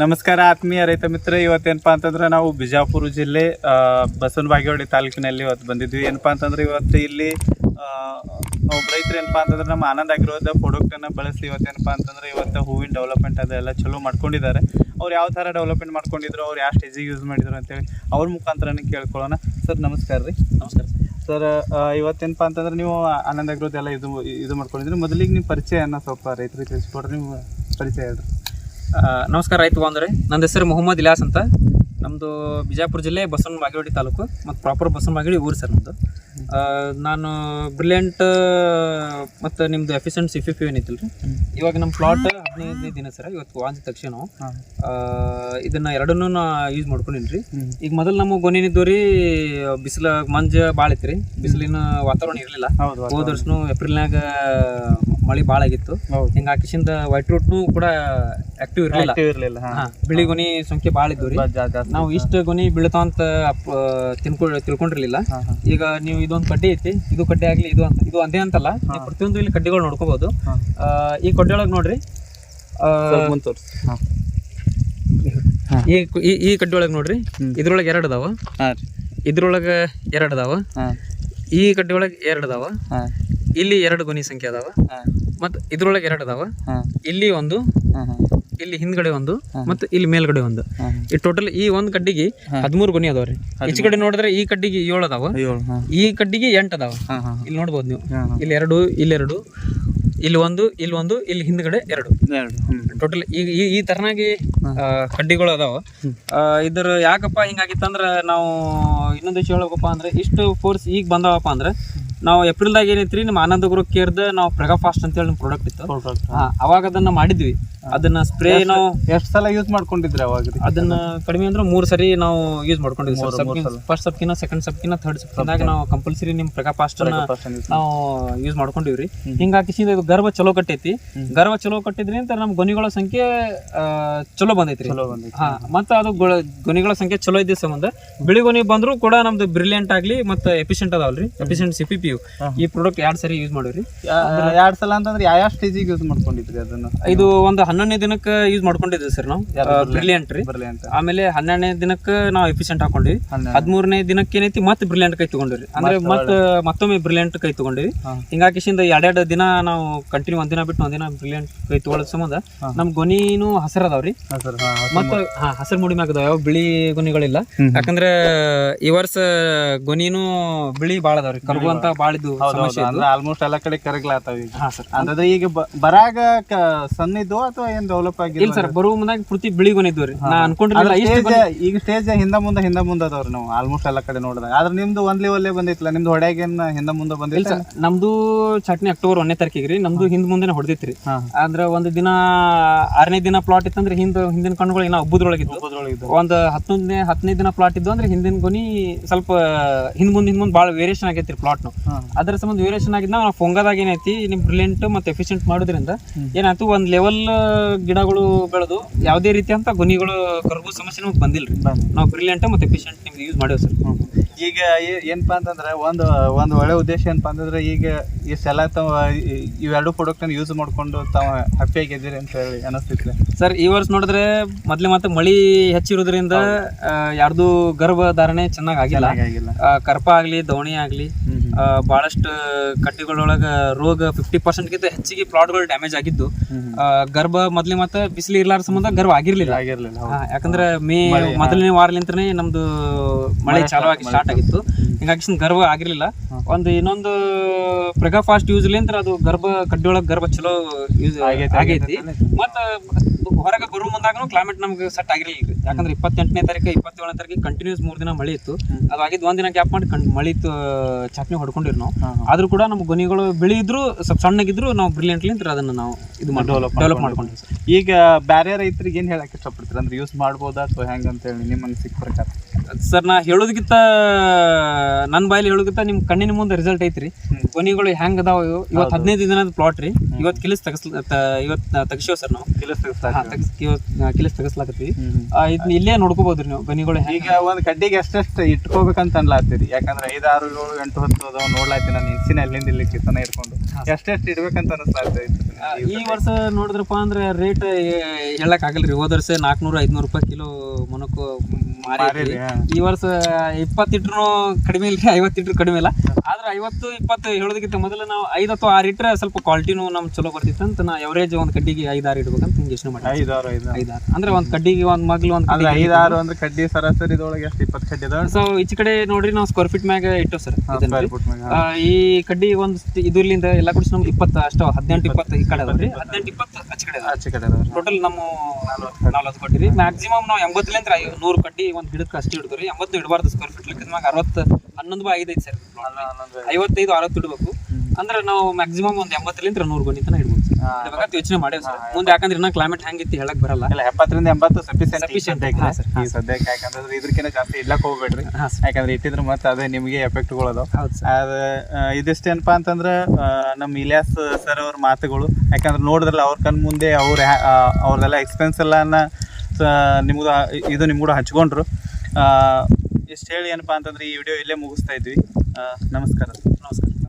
ನಮಸ್ಕಾರ ಆತ್ಮೀಯ ರೈತ ಮಿತ್ರ ಇವತ್ತೇನಪ್ಪಾ ಅಂತಂದ್ರೆ ನಾವು ಬಿಜಾಪುರ ಜಿಲ್ಲೆ ಬಸವನ ಬಾಗೇವಾಡಿ ತಾಲೂಕಿನಲ್ಲಿ ಇವತ್ತು ಬಂದಿದ್ವಿ. ಏನಪ್ಪಾ ಅಂತಂದ್ರೆ ಇವತ್ತು ಇಲ್ಲಿ ಒಬ್ಬ ರೈತರು ಏನಪ್ಪಾ ಅಂತಂದ್ರೆ ನಮ್ಮ ಆನಂದ್ ಆಗಿರೋದ ಪ್ರಾಡಕ್ಟನ್ನು ಬಳಸಿ ಇವತ್ತೇನಪ್ಪಾ ಅಂತಂದ್ರೆ ಇವತ್ತು ಹೂವಿನ ಡೆವಲಪ್ಮೆಂಟ್ ಅದೆಲ್ಲ ಚಲೋ ಮಾಡ್ಕೊಂಡಿದ್ದಾರೆ. ಅವ್ರು ಯಾವ ಥರ ಡೆವಲಪ್ಮೆಂಟ್ ಮಾಡ್ಕೊಂಡಿದ್ರು ಅವ್ರು ಯಾವ ಸ್ಟೇಜಿಗೆ ಯೂಸ್ ಮಾಡಿದ್ರು ಅಂತೇಳಿ ಅವ್ರ ಮುಖಾಂತರನೇ ಕೇಳ್ಕೊಳ್ಳೋಣ. ಸರ್ ನಮಸ್ಕಾರ ರೀ. ನಮಸ್ಕಾರ ಸರ್. ಇವತ್ತೇನಪ್ಪ ಅಂತಂದ್ರೆ ನೀವು ಆನಂದ್ ಆಗಿರೋದೆಲ್ಲ ಇದು ಇದು ಮಾಡ್ಕೊಂಡಿದ್ರಿ. ಮೊದಲಿಗೆ ನಿಮ್ಮ ಪರಿಚಯನ ಸ್ವಲ್ಪ ರೈತರಿಗೆ ತಿಳಿಸ್ಕೊಡ್ರಿ ನಿಮ್ಮ ಪರಿಚಯ ಹೇಳ್ರಿ. ನಮಸ್ಕಾರ ರೈತ ಬಾಂಧವ್ರೆ. ನನ್ನ ಹೆಸರು ಮೊಹಮ್ಮದ್ ಇಲಾಸ್ ಅಂತ. ನಮ್ಮದು ಬಿಜಾಪುರ ಜಿಲ್ಲೆ ಬಸವನ ಬಾಗೇವಾಡಿ ತಾಲೂಕು ಮತ್ತು ಪ್ರಾಪರ್ ಬಸವನ ಬಾಗೇವಾಡಿ ಊರು ಸರ್ ನಮ್ಮದು ನಾನು ಬ್ರಿಲಿಯಂಟ್ ಮತ್ತು ನಿಮ್ಮದು ಎಫಿಷಿಯೆಂಟ್ ಸಿ ಪಿ ಏನೈತಿಲ್ಲ ರೀ ಇವಾಗ ನಮ್ಮ ಪ್ಲಾಟ್ ಹದಿನೈದನೇ ದಿನ ಸರ್ ಇವತ್ತು ವಾಂಜ್ ತಕ್ಷಣ. ನಾವು ಇದನ್ನ ಎರಡನ್ನೂ ನಾ ಯೂಸ್ ಮಾಡ್ಕೊಂಡಿನಿ ರೀ ಈಗ ಮೊದಲು ನಮ್ಮ ಗೊನೆನಿದ್ದು ರೀ ಬಿಸಿಲ ಮಂಜು ಭಾಳ ಐತ್ರಿ. ಬಿಸಿಲಿನ ವಾತಾವರಣ ಇರಲಿಲ್ಲ. ಹೋದ ವರ್ಷನೂ ಏಪ್ರಿಲ್ನಾಗ ಮಳೆ ಭಾಳ ಆಗಿತ್ತು. ಹೌದು. ಹಿಂಗ ಕಿಶಿಂದ ವೈಟ್ ರೂಟ್ನು ಕೂಡ ಆಕ್ಟಿವ್ ಇರಲಿಲ್ಲ. ಆಕ್ಟಿವ್ ಇರಲಿಲ್ಲ ಹಾ. ಬಿಳಿ ಗುಣಿ ಸಂಖ್ಯೆ ಬಾಳ ಇದ್ವು ರೀ. ನಾವು ಇಷ್ಟು ಗುಣಿ ಬೀಳ್ತಾವ ಅಂತ ಅಪ್- ತಿಳ್ಕೊ ತಿಳ್ಕೊಂಡಿರ್ಲಿಲ್ಲ. ಹಾಂ ಹಾಂ. ಈಗ ನೀವು ಇದೊಂದು ಕಡ್ಡಿ ಐತಿ ಇದು ಕಡ್ಡಿ ಆಗ್ಲಿ ಇದು ಅಂತ ಇದು ಒಂದೇ ಅಂತಲ್ಲ ನೀವು ಪ್ರತಿಯೊಂದು ಇಲ್ಲಿ ಕಡ್ಡಿಗಳು ನೋಡ್ಕೋಬಹುದು ಹಾಂ. ಈ ಕಡ್ಡಿ ಒಳಗೆ ನೋಡ್ರಿ ಆ, ಮುಂದೆ ತೋರಿಸಿ. ಹಾಂ. ಈ ಈ- ಈ ಕಡ್ಡಿ ಒಳಗೆ ನೋಡ್ರಿ ಹ್ಮ್. ಇದ್ರೊಳಗೆ ಎರಡು ಅದಾವ. ಇದ್ರೊಳಗ ರೀ. ಇದ್ರೊಳಗೆ ಎರಡು ಅದಾವ. ಹಾಂ. ಈ ಕಡ್ಡಿ ಒಳಗೆ ಎರಡು ಅದಾವ. ಹಾಂ. ಇಲ್ಲಿ ಎರಡು ಗೊನಿ ಸಂಖ್ಯೆ ಅದಾವ. ಮತ್ತ ಇದ್ರೊಳಗೆ ಎರಡು ಅದಾವ. ಇಲ್ಲಿ ಒಂದು ಇಲ್ಲಿ ಹಿಂದ್ಗಡೆ ಒಂದು ಮತ್ತು ಇಲ್ಲಿ ಮೇಲ್ಗಡೆ ಒಂದು. ಈ ಟೋಟಲ್ ಈ ಒಂದು ಕಡ್ಡಿಗೆ ಹದಿಮೂರು ಗುಣಿ ಅದಾವ್ರಿ. ಈಚೆ ಕಡೆ ನೋಡಿದ್ರೆ ಈ ಕಡ್ಡಿಗೆ ಏಳು ಅದಾವ. ಈ ಕಡ್ಡಿಗೆ ಎಂಟು ಅದಾವ. ಇಲ್ಲಿ ನೋಡ್ಬೋದು ನೀವು. ಇಲ್ಲಿ ಎರಡು ಇಲ್ಲಿ ಎರಡು ಇಲ್ಲಿ ಒಂದು ಇಲ್ಲಿ ಒಂದು ಇಲ್ಲಿ ಹಿಂದ್ಗಡೆ ಎರಡು. ಟೋಟಲ್ ಈ ಈ ತರನಾಗಿ ಕಡ್ಡಿಗಳು ಅದಾವ. ಇದ್ರ ಯಾಕಪ್ಪ ಹಿಂಗಾಗಿತ್ತಂದ್ರ ನಾವು ಇನ್ನೊಂದು ವಿಷಯ ಹೇಳ್ಬೇಕಪ್ಪ ಅಂದ್ರೆ ಇಷ್ಟು ಫೋರ್ಸ್ ಈಗ ಬಂದಾವಪ್ಪ ಅಂದ್ರೆ ನಾವು ಏಪ್ರಿಲ್ದಾಗ ಏನೈತ್ರಿ ನಿಮ್ಮ ಆನಂದ ಗುರು ಕೇರ್ದ ನಾವು ಪ್ರೆಗಾ ಫಾಸ್ಟ್ ಅಂತೇಳಿ ನಮ್ಮ ಪ್ರಾಡಕ್ಟ್ ಇತ್ತು. ಹಾಂ ಅವಾಗ ಅದನ್ನು ಮಾಡಿದ್ವಿ. ಅದನ್ನ ಸ್ಪ್ರೇ ನಾವು ಎಷ್ಟು ಸಲ ಯೂಸ್ ಮಾಡ್ಕೊಂಡಿದ್ರೆ ಅವಾಗ ಅದನ್ನ ಕಡಿಮೆ ಅಂದ್ರೆ ಮೂರು ಸರಿ ನಾವು ಯೂಸ್ ಮಾಡ್ಕೊಂಡಿದ್ವಿ. ಫಸ್ಟ್ ಸಬ್ಕಿನ ಸೆಕೆಂಡ್ ಸಬ್ಕಿನ ಥರ್ಡ್ ಸಬ್ಕಿನಾಗ ನಾವು ಕಂಪಲ್ಸರಿ ನಿಮ್ ಪ್ರೆಗಾ ಫಾಸ್ಟ್ ನಾವು ಯೂಸ್ ಮಾಡ್ಕೊಂಡಿವ್ರಿ. ಹಿಂಗ ಹಾಕಿಸಿದ ಇದು ಗರ್ಭ ಚಲೋ ಕಟ್ಟೈತಿ. ಗರ್ಭ ಚಲೋ ಕಟ್ಟಿದ್ರಿ ಅಂತ ನಮ್ಮ ಗೊನಿಗಳ ಸಂಖ್ಯೆ ಚಲೋ ಬಂದೈತ್ರಿ. ಚಲೋ ಬಂದೈತಿ ಹಾ ಮತ್ತ ಅದು ಗೊಳ- ಗೊನಿಗಳ ಸಂಖ್ಯೆ ಚಲೋ ಇದ್ದ ಸಂಬಂಧ ಬಿಳಿ ಗೊನಿ ಬಂದ್ರು ಕೂಡ ನಮ್ದು ಬ್ರಿಲಿಯಂಟ್ ಆಗ್ಲಿ ಮತ್ತೆ efficient ಅದಾವಲ್ರಿ. Efficient C P P U ಈ ಪ್ರಾಡಕ್ಟ್ ಎರಡ್ ಸರಿ ಯೂಸ್ ಮಾಡಿವ್ರಿ. ಎರಡ್ ಸಲ ಅಂತಂದ್ರೆ ಯಾವ ಯಾವ ಸ್ಟೇಜಿಗೆ ಯೂಸ್ ಮಾಡ್ಕೊಂಡಿದ್ರಿ ಅದನ್ನ? ಇದು ಒಂದು ಹನ್ನೊಂದನೇ ದಿನಕ್ಕೆ ಯೂಸ್ ಮಾಡ್ಕೊಂಡಿದ್ವಿ ಸರ್ ನಾವು. ಬ್ರಿಲಿಯಂಟ್ ರೀ. ಬ್ರಿಲಿಯಂಟ್ ಆಮೇಲೆ ಹನ್ನೆರಡನೇ ದಿನಕ್ಕೆ ನಾವು ಎಫಿಷಿಯಂಟ್ ಹಾಕೊಂಡಿವಿ. ಹದಿಮೂರನೇ ದಿನಕ್ಕೆ ಏನೈತಿ ಮತ್ತೆ ಬ್ರಿಲಿಯಂಟ್ ಕೈ ತಗೊಂಡಿವಿ ಅಂದ್ರೆ ಮತ್ತೆ ಮತ್ತೊಮ್ಮೆ ಬ್ರಿಲಿಯಂಟ್ ಕೈ ತಗೊಂಡಿವಿ. ಹಿಂಗಾಕಿಸಿಂದ ಎರಡೆರಡು ದಿನ ನಾವು ಕಂಟಿನ್ಯೂ ಒಂದಿನ ಬಿಟ್ಟು ಒಂದಿನ ಬ್ರಿಲಿಯಂಟ್ ಕೈ ತಗೊಳ್ಳೋದ್ ಸಂಬಂಧ ನಮ್ ಗೊನಿನೂ ಹಸರ್ ಅದಾವ್ರಿ. ಮತ್ತ ಹಾ ಹಸಿರು ಮುಡಿ ಮ್ಯಾಗ ಅದಾವ. ಯಾವ ಬಿಳಿ ಗೊನಿಗಳಿಲ್ಲ ಯಾಕಂದ್ರೆ ಈ ವರ್ಷ ಗೊನಿನೂ ಬಿಳಿ ಬಾಳ ಅದಾವ್ರಿ ಕರಗುವಂತ ಅಂತ ಬಾಳ ಇದ್ದು ಸಮಸ್ಯೆ ಅಂದ್ರೆ ಆಲ್ಮೋಸ್ಟ್ ಎಲ್ಲಾ ಕಡೆ ಕರಗ್ಲಾತಾವ ಈಗ. ಈಗ ಬರಾಗ ಕ- ಸಣ್ಣ ಇದ್ವು ಅಥವಾ ಏನ್ ಡೆವಲಪ್ ಆಗಿದೆ ಇಲ್ಲ ಸರ್ ಬರುವ ಮುಂದಾಗ ಪೂರ್ತಿ ಬಿಳಿ ಇದ್ವು ರೀ. ನಾ ಅನ್ಕೊಂಡಿರ್ಲಿಲ್ಲ ಇಷ್ಟು ಈಗ ಸ್ಟೇಜ್ ಹಿಂದ ಮುಂದೆ ಹಿಂದ ಮುಂದೆ ಅದಾವ್ರಿ ನಾವು ಆಲ್ಮೋಸ್ಟ್ ಎಲ್ಲಾ ಕಡೆ ನೋಡಿದಾಗ. ಆದ್ರೆ ನಿಮ್ದು ಒಂದ್ ಲೆವೆಲ್ಲೇ ಬಂದೈತಿಲ್ಲ ನಿಮ್ದು ಹೊಡ್ಯಾಗೇನ್ ಹಿಂದ ಮುಂದೆ ಬಂದಿಲ್ಲ ಸರ್ ನಮ್ದು ಚಟ್ನಿ ಅಕ್ಟೋಬರ್ ಒಂದನೇ ತಾರೀಕಿಗೆ ರೀ ನಮ್ದು ಹಿಂದ್ ಮುಂದೆ ಹೊಡೆದಿತ್ರಿ ಹಾ ಅಂದ್ರ ಒಂದ್ ದಿನ ಆರನೇ ದಿನ ಪ್ಲಾಟ್ ಇತ್ತಂದ್ರೆ ಹಿಂದ ಹಿಂದಿನ ಕಣ್ಣುಗಳು ಏನೋ ಹಬ್ಬದ್ರೊಳಗಿತ್ತು ಒಂದ್ ಹತ್ತೊಂದನೇ ಹತ್ತನೇ ದಿನ ಪ್ಲಾಟ್ ಇದ್ದು ಅಂದ್ರೆ ಹಿಂದಿನ ಗೊನಿ ಸ್ವಲ್ಪ ಹಿಂದ್ ಮುಂದ್ ಹಿಂದ್ ಮುಂದ್ ಭಾಳ ವೇರಿಯೇಷನ್ ಆಗೈತ್ರಿ ಪ್ಲಾಟ್ನು ಹಾ. ಅದ್ರ ಸಂಬಂಧ ವೇರಿಯೇಷನ್ ಆಗಿದ್ದ ನಾವು ಫೊಂಗದಾಗ ಏನೈತಿ ನಿಮ್ ಬ್ರಿಲಿಯಂಟ್ ಮತ್ತೆ ಎಫಿಷಿಯಂಟ್ ಮಾಡೋದ್ರಿಂದ ಏನಾಯ್ತು ಒಂದ್ ಲೆವೆಲ್ ಗಿಡಗಳು ಬೆಳೆದು ಯಾವುದೇ ರೀತಿಯಂತ ಗುನಿಗಳು ಕರಗು ಸಮಸ್ಯೆ ನಮ್ಗೆ ಬಂದಿಲ್ಲ. ರೀ ನಾವು ಬ್ರಿಲಿಯಂಟ್ ಮತ್ತೆ ಎಫಿಷಿಯಂಟ್ ನಿಮ್ಗೆ ಯೂಸ್ ಮಾಡೇವೆ ಸರ್. ಈಗ ಏನಪ್ಪಾ ಅಂತಂದ್ರೆ ಒಂದು ಒಂದು ಒಳ್ಳೆ ಉದ್ದೇಶ ಏನಪ್ಪಾ ಅಂತಂದ್ರೆ ಈಗ ಇಷ್ಟೆಲ್ಲ ತಾವ ಇವೆರಡು ಪ್ರಾಡಕ್ಟ್ ಯೂಸ್ ಮಾಡ್ಕೊಂಡು ತಾವು ಹ್ಯಾಪಿ ಆಗಿದ್ದೀರಿ ಅಂತ ಹೇಳಿ ಅನಿಸ್ತೈತಿ ಸರ್ ಈ ವರ್ಷ ನೋಡಿದ್ರೆ ಮೊದಲೇ ಮತ್ತೆ ಮಳಿ ಹೆಚ್ಚಿರೋದ್ರಿಂದ ಯಾರ್ದು ಗರ್ಭಧಾರಣೆ ಚೆನ್ನಾಗಿ ಆಗಿಲ್ಲ. ಆಗಿಲ್ಲ. ಕರ್ಪ ಆಗಲಿ ದೋಣಿ ಆಗ್ಲಿ ಬಹಳಷ್ಟು ಕಟ್ಟಿಗಳೊಳಗ ರೋಗ ಫಿಫ್ಟಿ ಪರ್ಸೆಂಟ್ಗಿಂತ ಹೆಚ್ಚಿಗೆ ಪ್ಲಾಟ್ಗಳು ಡ್ಯಾಮೇಜ್ ಆಗಿದ್ದು ಗರ್ಭ ಮೊದಲೇ ಮತ್ತೆ ಬಿಸಿಲು ಇರ್ಲಾರ ಸಂಬಂಧ ಗರ್ಭ ಆಗಿರ್ಲಿಲ್ಲ. ಆಗಿರ್ಲಿಲ್ಲ ಯಾಕಂದ್ರೆ ಮೇ ಮೊದಲನೇ ವಾರಲಿಂತನೇ ನಮ್ದು ಮಳೆ ಚಾಲು ಆಗಿ ಸ್ಟಾರ್ಟ್ ಆಗಿತ್ತು. ಹಿಂಗಾಗಿ ಗರ್ಭ ಆಗಿರ್ಲಿಲ್ಲ. ಒಂದು ಇನ್ನೊಂದು ಪ್ರೆಗಾ ಫಾಸ್ಟ್ ಯೂಸ್ ಲಿಂತ್ರ ಅದು ಗರ್ಭ ಕಡ್ಡಿಯೊಳಗ ಗರ್ಭ ಚಲೋ ಯೂಸ್ ಆಗೈತಿ ಮತ್ತ ಹೊರಗೆ ಬರೋ ಮುಂದಾಗನು ಕ್ಲೈಮೇಟ್ ನಮ್ಗೆ ಸೆಟ್ ಆಗಿರಲಿಲ್ಲ ರೀ. ಯಾಕಂದ್ರೆ ಇಪ್ಪತ್ತೆಂಟನೇ ತಾರೀಕು ಇಪ್ಪತ್ತೇಳನೇ ತಾರೀಕು ಕಂಟಿನ್ಯೂಸ್ ಮೂರು ದಿನ ಮಳೆ ಇತ್ತು. ಅದು ಆಗಿದ್ದು ಒಂದಿನ ಗ್ಯಾಪ್ ಮಾಡಿ ಕಣ್ ಮಳೆ ಇತ್ತು ಚಟ್ನಿ ಹೊಡ್ಕೊಂಡಿರಿ ನಾವು. ಆದ್ರೂ ಕೂಡ ನಮ್ಮ ಗೊನಿಗಳು ಬೆಳೆಯಿದ್ರು ಇದ್ರು ಸ್ವಲ್ಪ ಸಣ್ಣಗಿದ್ರು ನಾವು ಬ್ರಿಲಿಯಂಟ್ಲಿಂತ್ರ ಅದನ್ನು ನಾವು ಇದು ಡೆವಲಪ್ ಡೆವಲಪ್ ಮಾಡ್ಕೊಂಡಿವಿ. ಸರ್. ಈಗ ಬ್ಯಾರೆ ರೈತರಿಗೆ ಏನು ಹೇಳಕ್ಕೆ ಇಷ್ಟಪಡ್ತೀರಿ? ಅಂದ್ರೆ ಯೂಸ್ ಮಾಡ್ಬೋದಾ ಅಥವಾ ಹೆಂಗೆ ಅಂತ ಹೇಳಿ ನಿಮ್ಮ ಸಿಕ್ಕ ಪ್ರಕಾರ? ಸರ್ ನಾ ಹೇಳೋದಕ್ಕಿಂತ ನನ್ನ ಬಾಯಲ್ಲಿ ಹೇಳೋದಕ್ಕಿಂತ ನಿಮ್ಮ ಕಣ್ಣಿನ ಮುಂದೆ ರಿಸಲ್ಟ್ ಐತ್ರಿ. ಕೊನಿಗಳು ಹೆಂಗ್ ಅದಾವ ಇವು? ಇವತ್ತು ಹದಿನೈದು ದಿನದ ಪ್ಲಾಟ್ ರೀ. ಇವತ್ತು ಕಿಲಿಸ್ ತಗಸ್ಲ ಇವತ್ತು ತೆಗಿಸೋ ಸರ್ ನಾವು. ಕಿಲಸ್ ಹಾ, ತಗಸ್ ಇವತ್ತು ಕಿಲಿಸ್ ತಗಸ್ಲಾಕತ್ತೀವಿ. ಇದನ್ನ ಇಲ್ಲೇ ನೋಡ್ಕೋಬೋದ್ರಿ ನೀವು ಕೊನೆಗಳು ಹೆಂಗ್ ಈಗ ಒಂದ್ ಕಡ್ಡಿಗೆ ಎಷ್ಟೆಷ್ಟು ಇಟ್ಕೋಬೇಕಂತ ಅನ್ಲಾತ್ತೀರಿ. ಯಾಕಂದ್ರೆ ಆರು ಏಳು ಎಂಟು ಹತ್ತು ಅದಾವ ನೋಡ್ಲಾತಿ ನಾನು ಇನ್ಸಿನ ಅಲ್ಲಿಂದ ಇಲ್ಲಿ ಕಿತ್ತನ ಇಟ್ಕೊಂಡು ಎಷ್ಟೆಷ್ಟು ಇಡ್ಬೇಕಂತ ಅನಿಸ್ಲಾಗ್ತೈತಿ ಈ ವರ್ಷ ನೋಡಿದ್ರಪ್ಪ ಅಂದ್ರೆ ರೇಟ್ ಹೇಳಕ್ ಆಗಲ್ರಿ. ಹೋದ ವರ್ಷ ನಾಲ್ಕನೂರ ಐದ್ನೂರು ರೂಪಾಯಿ ಕಿಲೋ ಮೊನಕು ಈ ವರ್ಷ ಇಪ್ಪತ್ತಿಟ್ರು ಕಡಿಮೆ ಇಲ್ರಿ ಐವತ್ತಿಟ್ರು ಕಡಿಮೆ ಇಲ್ಲ. ಆದ್ರೆ ಐವತ್ತು ಇಪ್ಪತ್ತು ಹೇಳೋದಕ್ಕಿಂತ ಮೊದಲು ನಾವು ಐದು ಅಥವಾ ಆರು ಇಟ್ರೆ ಸ್ವಲ್ಪ ಕ್ವಾಲಿಟಿನು ನಮ್ ಚಲೋ ಬರ್ತಿತ್ತು ಅಂತ ನಾ ಎವರೇಜ್ ಒಂದ್ ಕಡ್ಡಿಗೆ ಐದಾರು ಇಡ್ಬೇಕಂತ ಹಿಂಗೆ ಯೋಚನೆ ಮಾಡಿ ಐದಾರು ಐದಾರು. ಅಂದ್ರೆ ಒಂದ್ ಕಡ್ಡಿಗೆ ಒಂದ್ ಮಗ್ಲು ಒಂದ್ ಅಂದ್ರೆ ಐದಾರು ಅಂದ್ರೆ ಕಡ್ಡಿ ಸರಾಸರಿ ಇದೊಳಗೆ ಎಷ್ಟು? ಇಪ್ಪತ್ತು ಕಡ್ಡಿ ಅದ ಸೊ ಈಚೆ ಕಡೆ ನೋಡ್ರಿ ನಾವು ಸ್ಕ್ವೇರ್ ಫೀಟ್ ಮ್ಯಾಗ ಇಟ್ಟು ಸರ್ ಈ ಕಡ್ಡಿ ಒಂದ್ ಇದ್ರಲಿಂದ ಎಲ್ಲ ಕೂಡ ನಮ್ಗೆ ಇಪ್ಪತ್ತು ಅಷ್ಟು ಹದಿನೆಂಟು ಇಪ್ಪತ್ತು ಈ ಕಡೆ ಅದಾವ್ರಿ. ಹದಿನೆಂಟು ಇಪ್ಪತ್ತು ಆಚೆ ಕಡೆ ಆಚೆ ಕಡೆ ಟೋಟಲ್ ನಮ್ಮ ನಲ್ವತ್ತು ಕೊಟ್ಟಿರಿ. ಮ್ಯಾಕ್ಸಿಮಮ್ ನಾವು ಎಂಬತ್ತಲಿಂದ ನೂರು ಕಡ್ಡಿ ಒಂದ್ ಗಿಡಕ್ಕೆ ಅಷ್ಟು ಇಡ್ತಾರೆ. ಎಂಬತ್ತು ಇಡಬಾರ್ದು ಸ್ಕ್ವೇರ್ ಫೀಟ್ ಲೆಕ್ಕದ ಮ್ಯಾಗ ಅರವತ್ತು ಹನ್ನೊಂದು ಬೈ ಐದೈದು ಸರ್ ಐವತ್ತೈದು ಅರವತ್ತು ಇಡಬೇಕು. ಅಂದ್ರೆ ನಾವು ಮ್ಯಾಕ್ಸಿಮಮ್ ಒಂದ್ ಎಂಬತ್ತರಿಂದ ನೂರು ಗಣಿ ತನಕ ಇಡ್ಬೋದು ಸರ್ ಯೋಚನೆ ಮಾಡೇವಿ ಸರ್ ಮುಂದೆ ಯಾಕಂದ್ರೆ ಇನ್ನ ಕ್ಲೈಮೇಟ್ ಹೆಂಗಿತ್ತು ಹೇಳಕ್ ಬರಲ್ಲ. ಇಲ್ಲ ಎಪ್ಪತ್ತರಿಂದ ಎಂಬತ್ತು ಹಾ, sir. ಈ ಸದ್ಯಕ್ಕೆ. ಯಾಕಂದ್ರೆ ಇದಕ್ಕಿಂತ ಜಾಸ್ತಿ ಇಲ್ಲಕ್ ಹೋಗ್ಬೇಡ್ರಿ. ಸರ್ ಯಾಕಂದ್ರೆ ಇಟ್ಟಿದ್ರೆ ಮತ್ತೆ ಅದೇ ನಿಮಗೆ ಎಫೆಕ್ಟ್ಗಳು ಅದಾವ ಹೌದು ಸರ್ ಅದ ಇದಿಷ್ಟೇನಪ್ಪ ಅಂತಂದ್ರೆ ಆ, ನಮ್ಮ ಇಲಿಯಾಸ್ ಸರ್ ಅವ್ರ ಮಾತುಗಳು. ಯಾಕಂದ್ರೆ ನೋಡಿದ್ರಲ್ಲ ಅವ್ರ ಕಣ್ ಮುಂದೆ ಅವ್ರ ಅವ್ರದೆಲ್ಲ ಎಕ್ಸ್ಪೆನ್ಸ್ ಎಲ್ಲನ ನಿಮ್ದು ಇದು ನಿಮ್ಗೂ ಹಂಚ್ಕೊಂಡ್ರು. ಇಷ್ಟು ಹೇಳಿ ಏನಪ್ಪಾ ಅಂತಂದ್ರೆ ಈ ವಿಡಿಯೋ ಇಲ್ಲೇ ಮುಗಿಸ್ತಾ ಇದ್ವಿ. ಆ, ನಮಸ್ಕಾರ.